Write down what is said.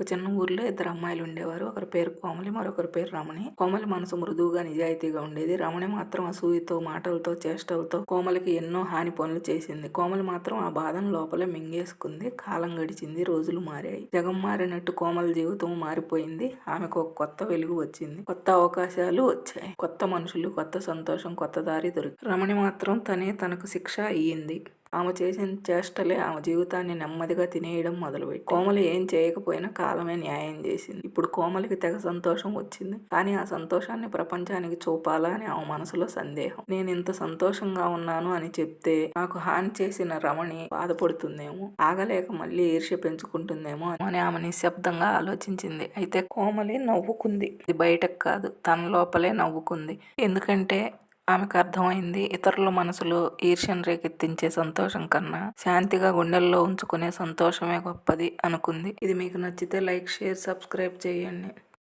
ఒక చిన్న ఊర్లో ఇద్దరు అమ్మాయిలు ఉండేవారు. ఒకరి పేరు కోమలి మరొకరి పేరు రమణి. కోమలి మనసు మృదువుగా నిజాయితీగా ఉండేది. రమణి మాత్రం అసూయతో మాటలతో చేష్టలతో కోమలికి ఎన్నో హాని పనులు చేసింది. కోమలి మాత్రం ఆ బాధను లోపలే మింగేసుకుంది. కాలం గడిచింది రోజులు మారాయి. జగం మారినట్టు కోమల జీవితం మారిపోయింది. ఆమెకు ఒక కొత్త వెలుగు వచ్చింది. కొత్త అవకాశాలు వచ్చాయి. కొత్త మనుషులు కొత్త సంతోషం కొత్త దారి దొరికి రమణి మాత్రం తనే తనకు శిక్ష అయ్యింది. ఆమె చేసిన చేష్టలే ఆమె జీవితాన్ని నెమ్మదిగా తినేయడం మొదలుపెట్టి కోమలి ఏం చేయకపోయినా కాలమే న్యాయం చేసింది. ఇప్పుడు కోమలికి తెగ సంతోషం వచ్చింది. కానీ ఆ సంతోషాన్ని ప్రపంచానికి చూపాలా అని ఆమె మనసులో సందేహం. నేను ఇంత సంతోషంగా ఉన్నాను అని చెప్తే నాకు హాని చేసిన రమణి బాధపడుతుందేమో? ఆగలేక మళ్ళీ ఈర్ష్య పెంచుకుంటుందేమో అని ఆమె నిశ్శబ్దంగా ఆలోచించింది. అయితే కోమలి నవ్వుకుంది. ఇది బయటకు కాదు తన లోపలే నవ్వుకుంది. ఎందుకంటే ఆమెకు అర్థమైంది. ఇతరుల మనసులో ఈర్ష్యను రేకెత్తించే సంతోషం కన్నా శాంతిగా గుండెల్లో ఉంచుకునే సంతోషమే గొప్పది అనుకుంది. ఇది మీకు నచ్చితే లైక్ షేర్ సబ్స్క్రైబ్ చేయండి.